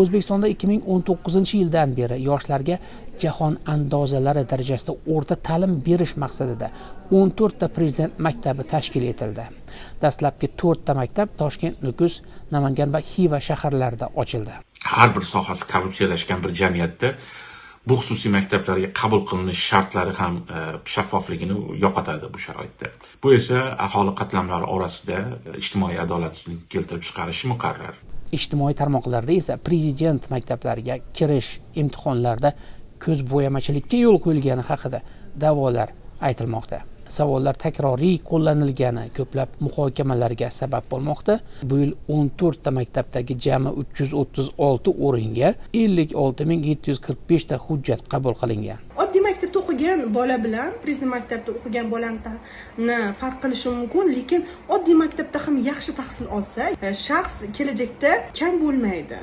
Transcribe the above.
o'zbekistonda ikki ming o'n to'qqizinchi yildan beri yoshlarga jahon andozalari darajasida o'rta ta'lim berish maqsadida o'n to'rtta prezident maktabi tashkil etildi. Dastlabki to'rtta maktab toshkent nukus namangan va xiva shaharlarida ochildi. Har bir sohasi korrupsiyalashgan bir jamiyatda bu xususiy maktablarga qabul qilinish shartlari ham e, shaffofligini yo'qotadi bu sharoitda. Bu esa aholi qatlamlari orasida ijtimoiy adolatsizlik keltirib chiqarishi muqarrar. Ijtimoiy tarmoqlarda esa prezident maktablariga kirish imtihonlarida ko'z bo'yamachilikka yo'l qo'yilgani haqida da'volar aytilmoqda. Savollar takroriy qo'llanilgani ko'plab muhokamalarga sabab bo'lmoqda. Bu yil o'n to'rtta maktabdagi jami uch yuz o'ttiz olti o'ringa ellik olti ming yetti yuz qirq beshta hujjat qabul qilingan. O'qigan bola bilan prezident maktabda o'qigan bolani farq qilishi mumkin lekin oddiy maktabda ham yaxshi tahsil olsa shaxs kelajakda kam bo'lmaydi.